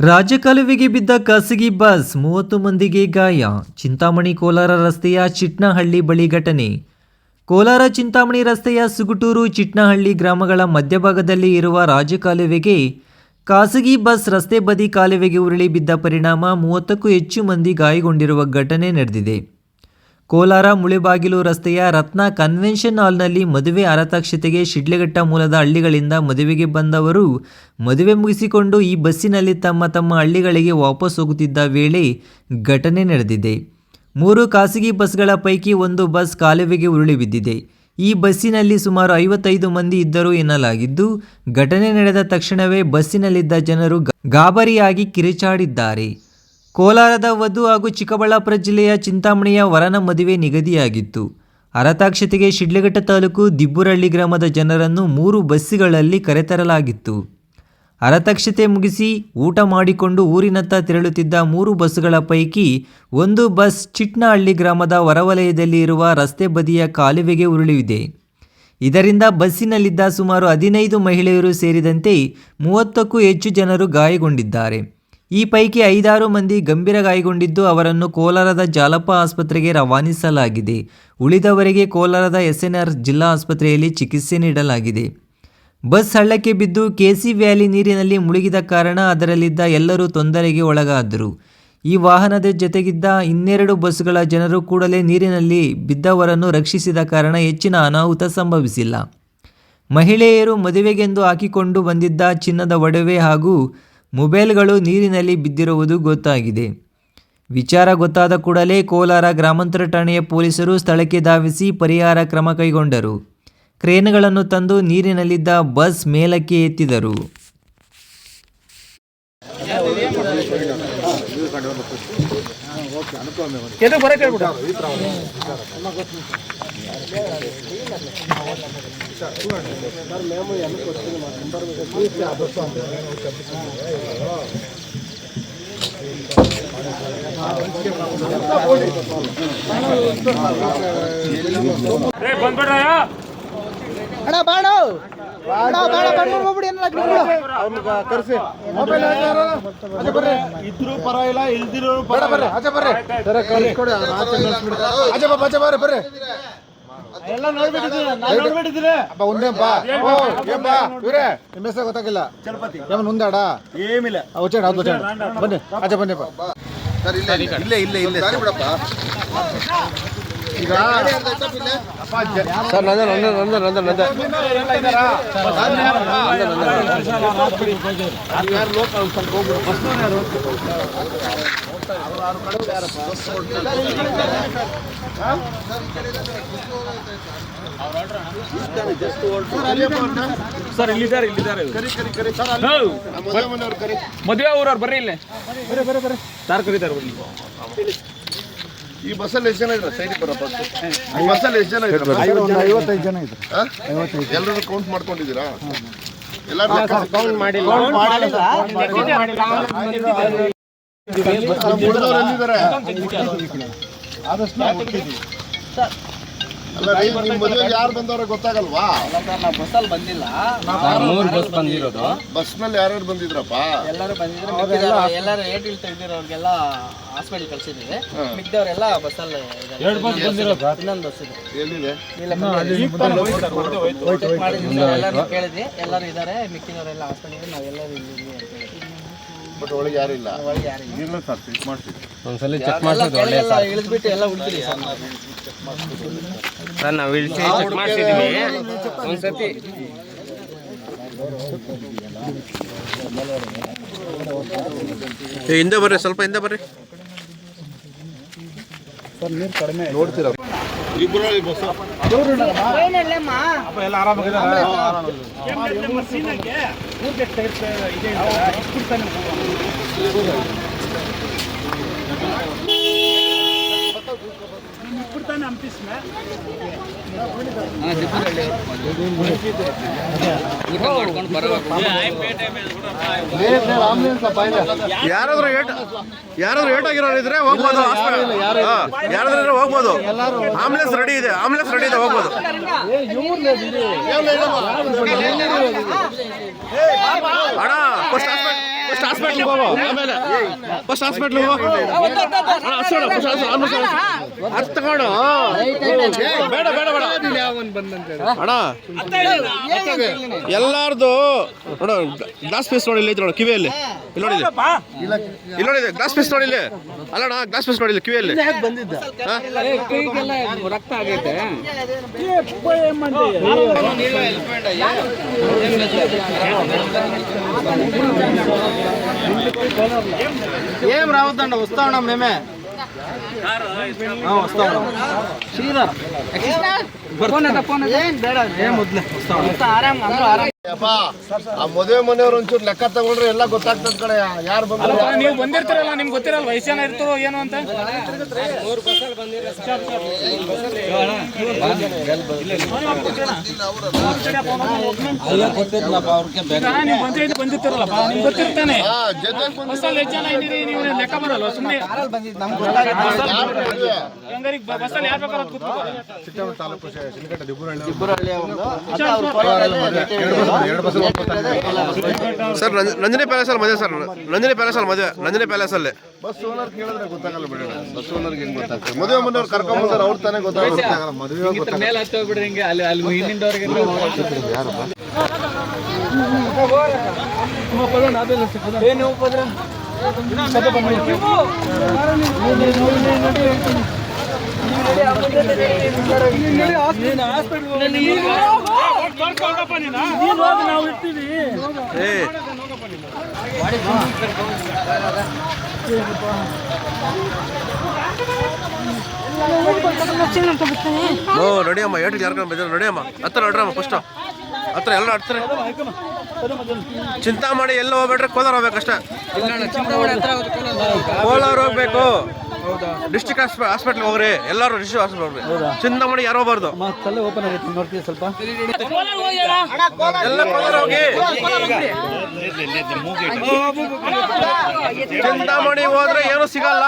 ರಾಜಕಾಲುವೆಗೆ ಬಿದ್ದ ಖಾಸಗಿ ಬಸ್ ಮೂವತ್ತು ಮಂದಿಗೆ ಗಾಯ. ಚಿಂತಾಮಣಿ ಕೋಲಾರ ರಸ್ತೆಯ ಚಿಟ್ನಹಳ್ಳಿ ಬಳಿ ಘಟನೆ. ಕೋಲಾರ ಚಿಂತಾಮಣಿ ರಸ್ತೆಯ ಸುಗುಟೂರು ಚಿಟ್ನಹಳ್ಳಿ ಗ್ರಾಮಗಳ ಮಧ್ಯಭಾಗದಲ್ಲಿ ಇರುವ ರಾಜಕಾಲುವೆಗೆ ಖಾಸಗಿ ಬಸ್ ರಸ್ತೆ ಬದಿ ಕಾಲುವೆಗೆ ಉರುಳಿ ಬಿದ್ದ ಪರಿಣಾಮ ಮೂವತ್ತಕ್ಕೂ ಹೆಚ್ಚು ಮಂದಿ ಗಾಯಗೊಂಡಿರುವ ಘಟನೆ ನಡೆದಿದೆ. ಕೋಲಾರ ಮುಳಿಬಾಗಿಲು ರಸ್ತೆಯ ರತ್ನ ಕನ್ವೆನ್ಷನ್ ಹಾಲ್ನಲ್ಲಿ ಮದುವೆ ಅರತಕ್ಷತೆಗೆ ಶಿಡ್ಲಘಟ್ಟ ಮೂಲದ ಹಳ್ಳಿಗಳಿಂದ ಮದುವೆಗೆ ಬಂದವರು ಮದುವೆ ಮುಗಿಸಿಕೊಂಡು ಈ ಬಸ್ಸಿನಲ್ಲಿ ತಮ್ಮ ತಮ್ಮ ಹಳ್ಳಿಗಳಿಗೆ ವಾಪಸ್ ಹೋಗುತ್ತಿದ್ದ ವೇಳೆ ಘಟನೆ ನಡೆದಿದೆ. ಮೂರು ಖಾಸಗಿ ಬಸ್ಗಳ ಪೈಕಿ ಒಂದು ಬಸ್ ಕಾಲುವೆಗೆ ಉರುಳಿ ಬಿದ್ದಿದೆ. ಈ ಬಸ್ಸಿನಲ್ಲಿ ಸುಮಾರು ಐವತ್ತೈದು ಮಂದಿ ಇದ್ದರು ಎನ್ನಲಾಗಿದ್ದು, ಘಟನೆ ನಡೆದ ತಕ್ಷಣವೇ ಬಸ್ಸಿನಲ್ಲಿದ್ದ ಜನರು ಗಾಬರಿಯಾಗಿ ಕಿರಿಚಾಡಿದ್ದಾರೆ. ಕೋಲಾರದ ವಧು ಹಾಗೂ ಚಿಕ್ಕಬಳ್ಳಾಪುರ ಜಿಲ್ಲೆಯ ಚಿಂತಾಮಣಿಯ ವರನ ಮದುವೆ ನಿಗದಿಯಾಗಿತ್ತು. ಅರತಾಕ್ಷತೆಗೆ ಶಿಡ್ಲಘಟ್ಟ ತಾಲೂಕು ದಿಬ್ಬುರಳ್ಳಿ ಗ್ರಾಮದ ಜನರನ್ನು ಮೂರು ಬಸ್ಸುಗಳಲ್ಲಿ ಕರೆತರಲಾಗಿತ್ತು. ಅರತಕ್ಷತೆ ಮುಗಿಸಿ ಊಟ ಮಾಡಿಕೊಂಡು ಊರಿನತ್ತ ತೆರಳುತ್ತಿದ್ದ ಮೂರು ಬಸ್ಸುಗಳ ಪೈಕಿ ಒಂದು ಬಸ್ ಚಿಟ್ನಹಳ್ಳಿ ಗ್ರಾಮದ ಹೊರವಲಯದಲ್ಲಿ ಇರುವ ರಸ್ತೆ ಬದಿಯ ಕಾಲುವೆಗೆ ಉರುಳಿದೆ. ಇದರಿಂದ ಬಸ್ಸಿನಲ್ಲಿದ್ದ ಸುಮಾರು ಹದಿನೈದು ಮಹಿಳೆಯರು ಸೇರಿದಂತೆ ಮೂವತ್ತಕ್ಕೂ ಹೆಚ್ಚು ಜನರು ಗಾಯಗೊಂಡಿದ್ದಾರೆ. ಈ ಪೈಕಿ ಐದಾರು ಮಂದಿ ಗಂಭೀರ ಗಾಯಗೊಂಡಿದ್ದು ಅವರನ್ನು ಕೋಲಾರದ ಜಾಲಪ್ಪ ಆಸ್ಪತ್ರೆಗೆ ರವಾನಿಸಲಾಗಿದೆ. ಉಳಿದವರಿಗೆ ಕೋಲಾರದ ಎಸ್ಎನ್ಆರ್ ಜಿಲ್ಲಾ ಆಸ್ಪತ್ರೆಯಲ್ಲಿ ಚಿಕಿತ್ಸೆ ನೀಡಲಾಗಿದೆ. ಬಸ್ ಹಳ್ಳಕ್ಕೆ ಬಿದ್ದು ಕೆಸಿ ವ್ಯಾಲಿ ನೀರಿನಲ್ಲಿ ಮುಳುಗಿದ ಕಾರಣ ಅದರಲ್ಲಿದ್ದ ಎಲ್ಲರೂ ತೊಂದರೆಗೆ ಒಳಗಾದರು. ಈ ವಾಹನದ ಜೊತೆಗಿದ್ದ ಇನ್ನೆರಡು ಬಸ್ಗಳ ಜನರು ಕೂಡಲೇ ನೀರಿನಲ್ಲಿ ಬಿದ್ದವರನ್ನು ರಕ್ಷಿಸಿದ ಕಾರಣ ಹೆಚ್ಚಿನ ಅನಾಹುತ ಸಂಭವಿಸಿಲ್ಲ. ಮಹಿಳೆಯರು ಮದುವೆಗೆಂದು ಹಾಕಿಕೊಂಡು ಬಂದಿದ್ದ ಚಿನ್ನದ ಒಡವೆ ಹಾಗೂ ಮೊಬೈಲ್ಗಳು ನೀರಿನಲ್ಲಿ ಬಿದ್ದಿರುವುದು ಗೊತ್ತಾಗಿದೆ. ವಿಚಾರ ಗೊತ್ತಾದ ಕೂಡಲೇ ಕೋಲಾರ ಗ್ರಾಮಾಂತರ ಠಾಣೆಯ ಪೊಲೀಸರು ಸ್ಥಳಕ್ಕೆ ಧಾವಿಸಿ ಪರಿಹಾರ ಕ್ರಮ ಕೈಗೊಂಡರು. ಕ್ರೇನ್ಗಳನ್ನು ತಂದು ನೀರಿನಲ್ಲಿದ್ದ ಬಸ್ ಮೇಲಕ್ಕೆ ಎತ್ತಿದರು. ಎದಕ್ಕೆ ಬರಕ್ಕೆ ಹೇಳ್ಬಿಟ್ಟು ಅಣ್ಣ ಬಾಣ ಅಣ್ಣ ಬಾಣ ಬಾಣ ಹೋಗ್ಬಿಡಿ ಕರೆಸಿ ಮೊಬೈಲ್ ಅದೇ ಬರ್ರಿ ಇದ್ರು ಪರ ಇಲ್ಲ ಇಲ್ದಿರೋ ಬೇಡ ಬರ್ರಿ ಅಜೆ ಬರ್ರಿ ಸರ ಕಳಿಸ್ಕೊಡಿ ಅಜೆ ಬಾಬಾ ಅಜೆ ಬರ್ರಿ ಬರ್ರಿ ಎಲ್ಲ ನೋಡ್ಬಿಟ್ಟಿದ್ದೀರ ನಾನು ನೋಡ್ಬಿಟ್ಟಿದ್ದೀರ ಅಪ್ಪ ಒಂದೇ ಬಾ ಓ ಏನ್ ಬಾ ಇವ್ರೆ ನಿಮ್ಮ ಹೆಸರು ಗೊತ್ತಾಗಿಲ್ಲ ಚಲಪತಿ ಯಾವ ಮುಂದಾಡ ಏಮಿಲ್ಲ ಒಚ್ಚಾಡ ಅದು ಒಚ್ಚಾಡ ಬನ್ನಿ ಅಜೆ ಬನ್ನಿ ಬಾ ಸರ್ ಇಲ್ಲ ಇಲ್ಲ ಇಲ್ಲ ಇಲ್ಲೇ ಬಿಡಪ್ಪ ಈಗ ಸರ್ ನಂದ ನಂದ ನಂದ ನಂದ ನಂದ. ಸರ್ ಇಲ್ಲಿದ್ದಾರೆ ಇಲ್ಲಿದ್ದಾರೆ. ಮದುವೆ ಊರವ್ರು ಬರ್ರಿ ಇಲ್ಲೇ. ಸಾರ್ ಕರೀತಾರೆ ಬರ್ಲಿ ಈ ಬಸ್ಸಲ್ಲಿ ಎಷ್ಟು ಜನ ಇದ್ರ? ಸೈಡ್ ಬರಪ್ಪ ಈ ಬಸ್ಸಲ್ಲಿ ಎಷ್ಟು ಜನ ಇದ್ರ? ಐವತ್ತೈದು ಜನ ಇದ್ರು. ಎಲ್ಲರೂ ಕೌಂಟ್ ಮಾಡ್ಕೊಂಡಿದ್ದೀರಾ? ಎಲ್ಲರೂ ಕೌಂಟ್ ಮಾಡಿಲ್ಲ. ಉಳಿದವ್ರು ಮದುವೆಗೆ ಯಾರು ಬಂದವ್ರೆ ಗೊತ್ತಾಗಲ್ವಾ? ಬಸ್ಸಲ್ಲಿ ಬಂದಿಲ್ಲ. ಮೂರು ಬಸ್ ಬಂದಿರೋದು. ಬಸ್ನಲ್ಲಿ ಯಾರ್ಯಾರು ಬಂದಿದ್ರಪ್ಪ? ಎಲ್ಲರೂ ಬಂದಿದ್ರು. ಎಲ್ಲರೂ ಏಟ್ ಇಳ್ತಾ ಇದ್ದಿರೋರ್ಗೆಲ್ಲ ಹಾಸ್ಪಿಟಲ್ ಕಳ್ಸಿದ್ವಿ ಮಿಕ್ಕಿದವರೆಲ್ಲ ಬಸ್ಸಲ್ಲಿ ಎರಡು ಬಸ್ ಬಂದಿರೋದು ಇನ್ನೊಂದು ಬಸ್ ಇದೆ. ಎಲ್ಲಿದೆ? ಎಲ್ಲರೂ ಕೇಳಿದ್ವಿ. ಎಲ್ಲರೂ ಇದ್ದಾರೆ. ಮಿಕ್ಕಿದವರೆಲ್ಲ ಹಾಸ್ಪಿಟಲ್ ನಾವೆಲ್ಲರೂ ಇಲ್ಲಿ ಇಲ್ಲಿ ಅಂತ ಹೇಳಿದ್ವಿ. ಬಟ್ ಒಳಗೆ ಯಾರು ಇಲ್ಲ. ಇಲ್ಲ. ಸರ್ ಚೆಕ್ ಮಾಡ್ತೀವಿ. ಒಂದ್ಸಲಿ ಚೆಕ್ ಎಲ್ಲ ಕೆಳಗೆಲ್ಲ ಇಳಿದ್ಬಿಟ್ಟು ಎಲ್ಲ ಹುಡುಕಿದ್ವಿ ಸರ್ ಸರ್ ನಾವು ಇಲ್ಲಿ ಚೆಕ್ ಮಾಡ್ಸಿದೀವಿ ಒಂದ್ಸತಿ ಹಿಂದೆ ಬರ್ರಿ ಸ್ವಲ್ಪ ಹಿಂದೆ ಬರ್ರಿ. ನೋಡ್ತೀರಾ? ಬಸ್ ಯಾರಾದ್ರೂ ಏಟ್ ಯಾರಾದ್ರೂ ಏಟ್ ಆಗಿರೋರು ಇದ್ರೆ ಹೋಗ್ಬೋದು ಯಾರಾದ್ರೂ ಹೋಗ್ಬೋದು. ಆಂಬುಲೆನ್ಸ್ ರೆಡಿ ಇದೆ ಆಂಬುಲೆನ್ಸ್ ರೆಡಿ ಇದೆ ಹೋಗ್ಬೋದು. ಅಣ್ಣ ಫಸ್ಟ್ ಫಸ್ಟ್ ಹಾಸ್ಪಿಟ್ಲ್ ಹೋಗೋ. ಆಮೇಲೆ ಫಸ್ಟ್ ಹಾಸ್ಪಿಟ್ಲ್ ಹೋಗೋ. ಅಣ್ಣ, ಹಸ್ಸೋಣ, first ಹಸ್ಸು, ಆಮೇಲೆ ಹಸ್ಸು. ಹಸ್ ತಗೊಂಡು ಬೇಡ ಬೇಡ ಬೇಡ. ಅಣ್ಣ ಎಲ್ಲಾರ್ದು ನೋಡ ಗ್ಲಾಸ್ ಪೀಸ್ ನೋಡಿ ಇಲ್ಲಿ ಐತೆ ನೋಡು ಕಿವಿಯಲ್ಲಿ. ಇಲ್ಲಿ ನೋಡಿ ಇಲ್ಲಿ. ನೋಡಿ ಗ್ಲಾಸ್ ಪೀಸ್ ನೋಡಿ ಇಲ್ಲಿ. ಅಲ್ಲಣ್ಣ ಗ್ಲಾಸ್ ಪೀಸ್ ನೋಡಿ ಇಲ್ಲಿ ಕಿವಿಯಲ್ಲಿ? ರಕ್ತ ಆಗೈತೆ? ఏం రావద్దండి వస్తా ఉన్నాం మేమే. వస్తా ఉన్నాం. శ్రీధర్ ಆ ಮದುವೆ ಮನೆಯವ್ರು ಒಂಚೂರು ಲೆಕ್ಕ ತಗೊಂಡ್ರೆ ಎಲ್ಲ ಗೊತ್ತಾಗ್ತದ ಕಡೆ ಯಾರು ಬಂದ್ರು ನೀವು ಬಂದಿರ್ತೀರಲ್ಲ ನಿಮ್ಗೆ ಗೊತ್ತಿರಲ್ಲ ವಯಸ್ಸೇನ ಇರ್ತಾರೋ ಏನು ಅಂತ? ಬಂದಿರ್ತೀರಲ್ಲಪ್ಪ ನಿಮ್ಗೆ ಗೊತ್ತಿರ್ತಾನೆ. ಹೊಸ ಹೆಚ್ಚಾನ ಇದ್ದೀರಿ ನೀವು ಲೆಕ್ಕ ಸುಮ್ಮನೆ ಹಂಗಾರಿಗೆ ಸರ್ ನಂಜ- ನಂಜನಿ ಪ್ಯಾಲೇಸ್ ಅಲ್ಲಿ ಮದುವೆ ಸರ್ ನಂಜನಿ ಪ್ಯಾಲೇಸ್ ಅಲ್ಲಿ ಮದುವೆ ನಂಜನಿ ಪ್ಯಾಲೇಸ್ ಅಲ್ಲಿ ಬಸ್ ಓನರ್ ಕೇಳಿದ್ರೆ ಗೊತ್ತಾಗಲ್ಲ ಬಿಡಿ ಬಸ್ ಓನರ್ಗೆ ಹೆಂಗ್ ಗೊತ್ತಾಗ್ತದೆ? ಮದುವೆ ಮನೆಯವ್ರು ಕರ್ಕೊಂಡ್ ಬಂದ್ರೆ ಅವ್ರು ತಾನೇ ಗೊತ್ತಾಗಲ್ಲ. ಮದುವೆ ಗೊತ್ತಾಗಲ್ಲ. ಮೇಲೆ ಹತ್ತಿ ಹೋಗ್ಬಿಡ್ರಿ ಹಿಂಗೆ. ಅಲ್ಲಿ ಅಲ್ಲಿ ಹಿಂದಿಂದವ್ರಿಗೆ ಏನು ಉಪದ್ರ? ಓ ನಡಿಯಮ್ಮ ಏಟಿಗೆ ಯಾರ್ಕೊಂಡು ಬಂದಿರೋ ನಡಿಯಮ್ಮ ಹತ್ರ ನಡ್ರಮ್ಮ ಫಸ್ಟ್ ಹತ್ರ ಎಲ್ಲ ಚಿಂತಾ ಚಿಂತಾಮಣಿ ಎಲ್ಲ ಹೋಗ್ಬೇಡ್ರಿ ಕೋಲಾರ ಹೋಗ್ಬೇಕಷ್ಟೇ. ಕೋಲಾರ ಹೋಗ್ಬೇಕು. ಡಿಸ್ಟ್ರಿಕ್ಟ್ ಹಾಸ್ಪಿಟಲ್ ಹೋಗ್ರಿ. ಎಲ್ಲರೂ ಡಿಸ್ಟ್ರಿಕ್ಟ್ ಹಾಸ್ಪಿಟಲ್ ಹೋಗ್ರಿ. ಚಿಂತಾಮಣಿ ಯಾರು ಹೋಗ್ಬಾರ್ದು ಎಲ್ಲ ಕೋಲಾರ ಹೋಗಿ. ಚಿಂತಾಮಣಿ ಹೋದ್ರೆ ಏನು ಸಿಗಲ್ಲ.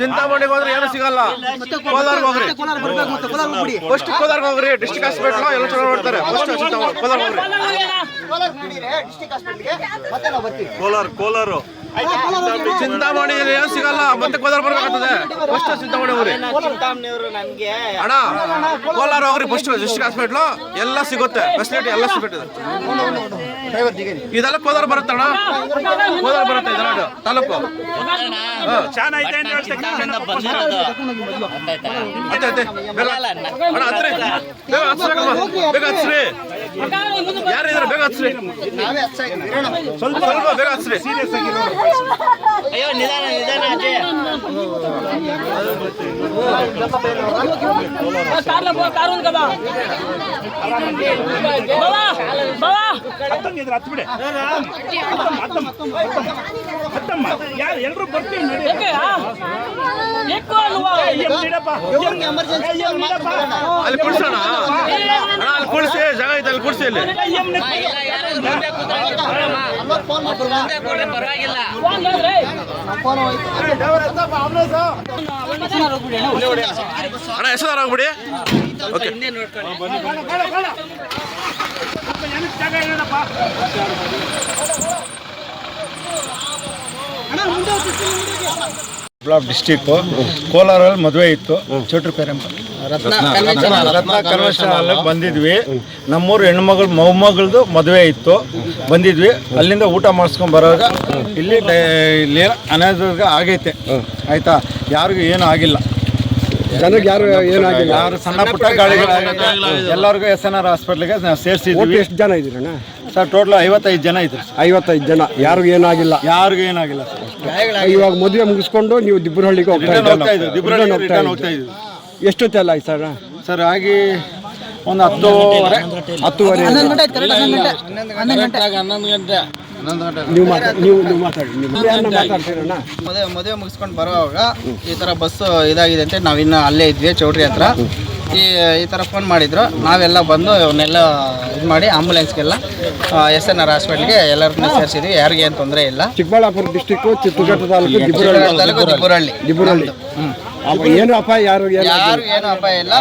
ಚಿಂತಾಮಣಿಗೆ ಹೋದ್ರೆ ಏನು ಸಿಗಲ್ಲ. ಕೋಲಾರ ಹೋಗ್ರಿ. ಫಸ್ಟ್ ಕೋಲಾರ ಹೋಗ್ರಿ. ಡಿಸ್ಟಿಕ್ ಹಾಸ್ಪಿಟಲ್ ಎಲ್ಲ ಚೆನ್ನಾಗಿ ಮಾಡ್ತಾರೆ. ಫಸ್ಟ್ ಕೋಲಾರ ಹೋಗ್ರಿ. ಕೋಲಾರ ಕೋಲಾರ. ಚಿಂತಾಮಣಿಯಲ್ಲಿ ಏನು ಸಿಗಲ್ಲ ಮತ್ತೆ ಕೋಲಾರ ಬರ್ಬೇಕಾಗ್ತದೆ. ಫಸ್ಟ್ ಚಿಂತಾಮಣಿ ಹೋಗ್ರಿ ಅಣ್ಣ ಕೋಲಾರ ಹೋಗ್ರಿ ಫಸ್ಟ್ ಡಿಸ್ಟ್ರಿಕ್ ಹಾಸ್ಪಿಟ್ಲು ಎಲ್ಲ ಸಿಗುತ್ತೆ. ಫೆಸಿಲಿಟಿ ಎಲ್ಲ ಸಿಗುತ್ತೆ. ಇದೆಲ್ಲ ಕೋಲಾರ ಬರುತ್ತೆ ಅಣ್ಣ. ಕೋಲಾರ ಬರುತ್ತೆ ಇದೆಲ್ಲ ತಾಲೂಕು. ಅತ್ತೆ ಅಂತ ಹೇಳ್ತೀನಿ ಅಣ್ಣ. ಹತ್ರ ಬೇಗ ಹಚ್ರಿ ಯಾರು ಇದಾರೆ ಬೇಗ ಹಚ್ರಿ. ಸ್ವಲ್ಪ ಸ್ವಲ್ಪ ಬೇಗ ಹಚ್ರಿ. ಅಯ್ಯೋ ನಿಧಾನ ನಿಧಾನ ಅಜಯ್. ಅಲ್ಲಿ ಕುಡ್ಸೋಣ ಅಣ್ಣ ಅಲ್ಲಿ ಕುಡಿಸಿ ಜಾಗ ಐತೆ ಅಲ್ಲಿ ಕುಡಿಸಿ ಅಲ್ಲಿ ಅಣ್ಣ ಹೆಸರು ಹೋಗ್ಬಿಡಿ ಓಕೆ. ಬ್ಲಾಕ್ ಡಿಸ್ಟಿಕ್ ಕೋಲಾರಲ್ಲಿ ಮದುವೆ ಇತ್ತು ಚೋಟ್ರು ಪೇರೆಂಪ ರತ್ನ ಕನ್ವೆನ್ಷನ್ ಬಂದಿದ್ವಿ. ನಮ್ಮೂರು ಹೆಣ್ಮಗಳು ಮೊಮ್ಮಗಳದು ಮದುವೆ ಇತ್ತು. ಬಂದಿದ್ವಿ. ಅಲ್ಲಿಂದ ಊಟ ಮಾಡಿಸ್ಕೊಂಡ್ ಬರೋವಾಗ ಇಲ್ಲಿ ಇಲ್ಲಿ ಅನಾಹುತ ಆಗೈತೆ. ಆಯ್ತಾ? ಯಾರಿಗೂ ಏನು ಆಗಿಲ್ಲ. ಜನಕ್ಕೆ ಯಾರು ಏನಾಗಿಲ್ಲ? ಯಾರು ಸಣ್ಣ ಪುಟ್ಟ ಗಾಳಿಗಳಾಗೈತೆ ಎಲ್ಲರಿಗೂ ಎಸ್ ಎನ್ ಆರ್ ಹಾಸ್ಪಿಟ್ಲಿಗೆ ನಾವು ಸೇರಿಸಿದ್ವಿ. ಎಷ್ಟು ಜನ ಇದ್ದೀರಣ್ಣ? ಸರ್ ಟೋಟಲ್ ಐವತ್ತೈದು ಜನ ಇದ್ರು ಐವತ್ತೈದು ಜನ. ಯಾರಿಗೂ ಏನಾಗಿಲ್ಲ. ಯಾರಿಗೂ ಏನಾಗಿಲ್ಲ ಸರ್. ಇವಾಗ ಮದುವೆ ಮುಗಿಸ್ಕೊಂಡು ನೀವು ದಿಬ್ಬರಹಳ್ಳಿಗೆ ಹೋಗ್ತಾ ರಿಟರ್ನ್ ಹೋಗ್ತಾ ಇದ್ದೀರಾ? ಎಷ್ಟೊತ್ತೆಲ್ಲ ಆಯ್ತು ಸರ್? ಸರ್ ಆಗಿ ಒಂದು ಹತ್ತುವರೆ ಹತ್ತುವರೆ. ನೀವು ಮಾತಾ ನೀವು ನೀವು ಮಾತಾಡಿ ನೀವು ಯಾರನ್ನ ಮಾತಾಡ್ತೀರಣ್ಣ ಮದುವೆ ಮದುವೆ ಮುಗಿಸ್ಕೊಂಡು ಬರುವಾಗ ಈ ಥರ ಬಸ್ ಇದಾಗಿದೆ ಅಂತ ನಾವಿನ್ನು ಅಲ್ಲೇ ಇದ್ವಿ ಚೌಟ್ರಿ ಹತ್ರ. ಈ ಈ ಥರ ಫೋನ್ ಮಾಡಿದ್ರು. ನಾವೆಲ್ಲ ಬಂದು ಅವನ್ನೆಲ್ಲ ಇದು ಮಾಡಿ ಆಂಬುಲೆನ್ಸ್ಗೆಲ್ಲ ಎಸ್ ಎನ್ ಆರ್ ಹಾಸ್ಪಿಟ್ಲಿಗೆ ಎಲ್ಲರನ್ನೂ ಸೇರಿಸಿದ್ವಿ. ಯಾರಿಗೆ ಏನು ತೊಂದರೆ ಇಲ್ಲ. ಚಿಕ್ಕಬಳ್ಳಾಪುರ ಡಿಸ್ಟಿಕ್ ಚಿತ್ರದುರ್ಗ ತಾಲೂಕು ದಿಬ್ಬರಹಳ್ಳಿ ಅಪ್ಪ ಏನು ಅಪಾಯ ಯಾರು ಯಾರು ಏನು ಅಪಾಯ ಇಲ್ಲ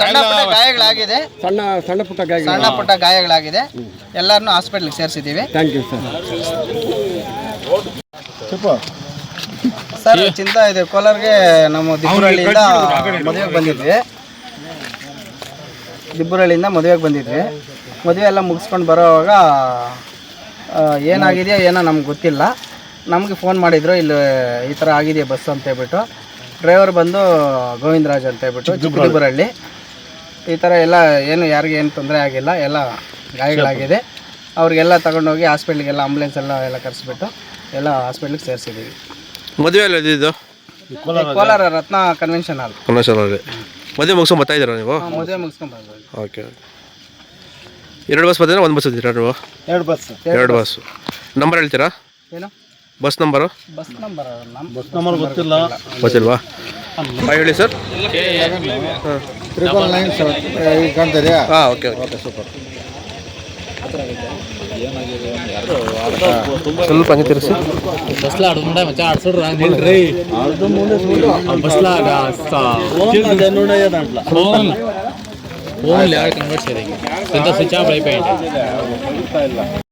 ಸಣ್ಣ ಪುಟ್ಟ ಗಾಯಗಳಾಗಿದೆ. ಸಣ್ಣ ಸಣ್ಣ ಪುಟ್ಟ ಗಾಯ ಸಣ್ಣ ಪುಟ್ಟ ಗಾಯಗಳಾಗಿದೆ. ಎಲ್ಲರನ್ನೂ ಹಾಸ್ಪಿಟ್ಲಿಗೆ ಸೇರಿಸಿದ್ದೀವಿ. ಥ್ಯಾಂಕ್ ಯು ಸರ್ ಸರ್ ಚಿಂತ ಇದೆ. ಕೋಲಾರ್ಗೆ ನಮ್ಮ ದಿಬ್ಬರಳ್ಳಿಯಿಂದ ಮದುವೆಗೆ ಬಂದಿದ್ವಿ. ದಿಬ್ಬರಳ್ಳಿಯಿಂದ ಮದುವೆಗೆ ಬಂದಿದ್ವಿ. ಮದುವೆ ಎಲ್ಲ ಮುಗಿಸ್ಕೊಂಡು ಬರೋವಾಗ ಏನಾಗಿದೆಯೋ ಏನೋ ನಮ್ಗೆ ಗೊತ್ತಿಲ್ಲ. ನಮಗೆ ಫೋನ್ ಮಾಡಿದರು ಇಲ್ಲಿ ಈ ಥರ ಆಗಿದೆ ಬಸ್ ಅಂತ ಹೇಳ್ಬಿಟ್ಟು. ಡ್ರೈವರ್ ಬಂದು ಗೋವಿಂದರಾಜ್ ಅಂತ ಹೇಳ್ಬಿಟ್ಟು ಚಿಕ್ಕದಿಬ್ಬುರಳ್ಳಿ ಈ ಥರ ಎಲ್ಲ ಏನು ಯಾರಿಗೆ ಏನು ತೊಂದರೆ ಆಗಿಲ್ಲ ಎಲ್ಲ ಗಾಯಗಳಾಗಿದೆ. ಅವ್ರಿಗೆಲ್ಲ ತಗೊಂಡೋಗಿ ಹಾಸ್ಪಿಟ್ಲಿಗೆಲ್ಲ ಆಂಬುಲೆನ್ಸ್ ಎಲ್ಲ ಎಲ್ಲ ಕರೆಸ್ಬಿಟ್ಟು ಎಲ್ಲ ಹಾಸ್ಪಿಟ್ಲಿಗೆ ಸೇರಿಸಿದ್ದೀವಿ. ಮದುವೆ ಎಲ್ಲ ಇದ್ದಿದ್ದು ಕೋಲಾರ ರತ್ನ ಕನ್ವೆನ್ಷನ್ ಹಾಲ್ ಕನ್ನಡ ಮದುವೆ ಮುಗಿಸ್ಕೊಂಡು ಬರ್ತಾ ಇದ್ದೀರಾ ನೀವು? ಮದುವೆ ಮುಗಿಸ್ಕೊಂಡು ಬರ್ಬೋದು ಓಕೆ ಎರಡು ಬಸ್ ಬರ್ತೀರಾ ಒಂದು ಬಸ್ ಇದ್ದೀರಾ ನೀವು? ಎರಡು ಬಸ್ ಎರಡು ಬಸ್ ನಂಬರ್ ಹೇಳ್ತೀರಾ? ಏನು? ಬಸ್ ನಂಬರ್ ಬಸ್ ನಂಬರ್ ಗೊತ್ತಿಲ್ಲ. ಗೊತ್ತಿಲ್ವಾ? ಬಾಯ್ ಹೇಳಿ ಸರ್. ನೈನ್ ಸೆವೆನ್ ಈಗ ಹಾಂ ಓಕೆ ಸೂಪರ್. ಸ್ವಲ್ಪ ಹಂಗೆ ತಿರ್ಸಿ. ಬಸ್ಲಾ ಆಡು ಮಚ್ಚ ಆಡ್ಸೋಡ್ರ ನಿಲ್ರಿ ಆಡ್ದು phone phone. Convert switch off